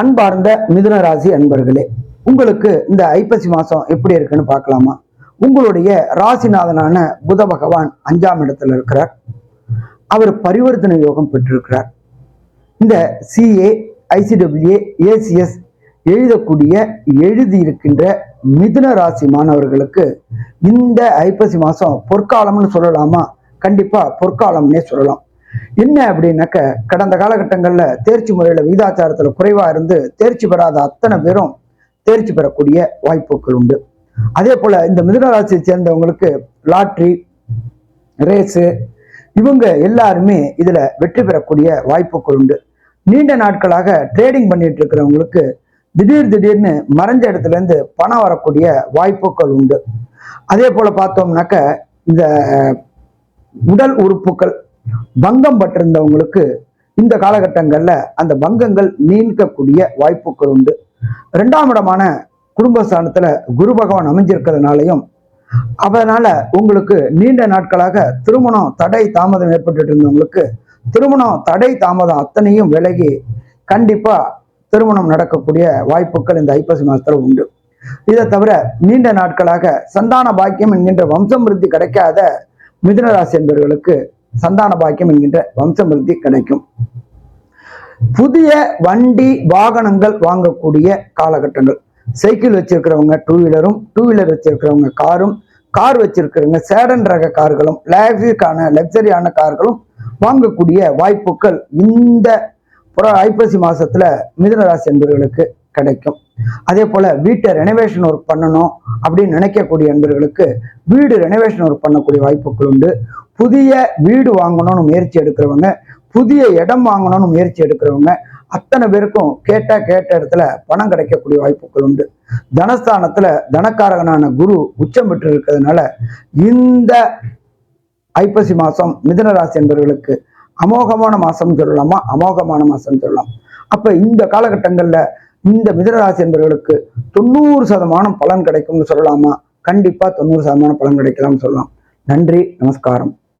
அன்பார்ந்த மிதுன ராசி அன்பர்களே உங்களுக்கு இந்த ஐப்பசி மாசம் எப்படி இருக்குன்னு பார்க்கலாமா? உங்களுடைய ராசிநாதனான புத பகவான் அஞ்சாம் இடத்துல இருக்கிறார். அவர் பரிவர்த்தனை யோகம் பெற்றிருக்கிறார். இந்த சிஏ ஐசிடபிள்யூஏ ஏசிஎஸ் எழுதக்கூடிய எழுதியிருக்கின்ற மிதுன ராசி மாணவர்களுக்கு இந்த ஐப்பசி மாசம் பொற்காலம்னு சொல்லலாமா? கண்டிப்பா பொற்காலம்னே சொல்லலாம். என்ன அப்படின்னாக்க கடந்த காலகட்டங்களில் தேர்ச்சி முறையில் விகிதாச்சாரத்தில் குறைவாக இருந்து தேர்ச்சி பெறாத அத்தனை பேரும் தேர்ச்சி பெறக்கூடிய வாய்ப்புகள் உண்டு. அதே போல் இந்த மிதுனராசியை சேர்ந்தவங்களுக்கு லாட்ரி ரேஸு இவங்க எல்லாருமே இதில் வெற்றி பெறக்கூடிய வாய்ப்புகள் உண்டு. நீண்ட நாட்களாக ட்ரேடிங் பண்ணிட்டு இருக்கிறவங்களுக்கு திடீர் திடீர்னு மறைஞ்ச இடத்துல இருந்து பணம் வரக்கூடிய வாய்ப்புகள் உண்டு. அதே போல பார்த்தோம்னாக்க இந்த உடல் உறுப்புகள் பங்கம் பட்டிருந்தவங்களுக்கு இந்த காலகட்டங்களில் அந்த பங்கங்கள் நீக்கக்கூடிய வாய்ப்புகள் உண்டு. ரெண்டாம் இடமான குடும்பஸ்தானத்தில் குரு பகவான் அமைஞ்சிருக்கிறதுனாலையும் அதனால உங்களுக்கு நீண்ட நாட்களாக திருமணம் தடை தாமதம் ஏற்பட்டு இருந்தவங்களுக்கு திருமணம் தடை தாமதம் அத்தனையும் விலகி கண்டிப்பா திருமணம் நடக்கக்கூடிய வாய்ப்புகள் இந்த ஐப்பசி மாதத்தில் உண்டு. இதை தவிர நீண்ட நாட்களாக சந்தான பாக்கியம் என்கின்ற வம்சமிருத்தி கிடைக்காத மிதுனராசி என்பவர்களுக்கு சந்தான பாக்கியம் என்கின்ற வம்சமிருத்தி கிடைக்கும். புதிய வண்டி வாகனங்கள் வாங்கக்கூடிய காலகட்டங்கள். சைக்கிள் வச்சிருக்கிறவங்க டூ வீலரும் டூ வீலர் வச்சிருக்கிறவங்க காரும் கார் வச்சிருக்கிறவங்க சேடன் ரக கார்களும் லேக்ஸிக்கான லக்ஸரியான கார்களும் வாங்கக்கூடிய வாய்ப்புகள் இந்த புற ஐப்பசி மாசத்துல மிதுனராசி என்பவர்களுக்கு கிடைக்கும். அதே போல வீட்டை ரெனோவேஷன் ஒர்க் பண்ணணும் அப்படின்னு நினைக்கக்கூடிய என்பர்களுக்கு வீடு ரெனோவேஷன் ஒர்க் பண்ணக்கூடிய வாய்ப்புகள் உண்டு. புதிய வீடு வாங்கணும்னு முயற்சி எடுக்கிறவங்க புதிய இடம் வாங்கணும்னு முயற்சி எடுக்கிறவங்க அத்தனை பேருக்கும் கேட்ட கேட்ட இடத்துல பணம் கிடைக்கக்கூடிய வாய்ப்புகள் உண்டு. தனஸ்தானத்துல தனக்காரகனான குரு உச்சம் பெற்று இருக்கிறதுனால இந்த ஐப்பசி மாசம் மிதனராசி என்பவர்களுக்கு அமோகமான மாசம் சொல்லலாமா? அமோகமான மாசம் சொல்லலாம். அப்ப இந்த காலகட்டங்கள்ல இந்த மிதனராசி என்பவர்களுக்கு தொண்ணூறு சதமானம் பலன் கிடைக்கும்னு சொல்லலாமா? கண்டிப்பா தொண்ணூறு சதமானம் பலன் கிடைக்கலாம்னு சொல்லலாம். நன்றி நமஸ்காரம்.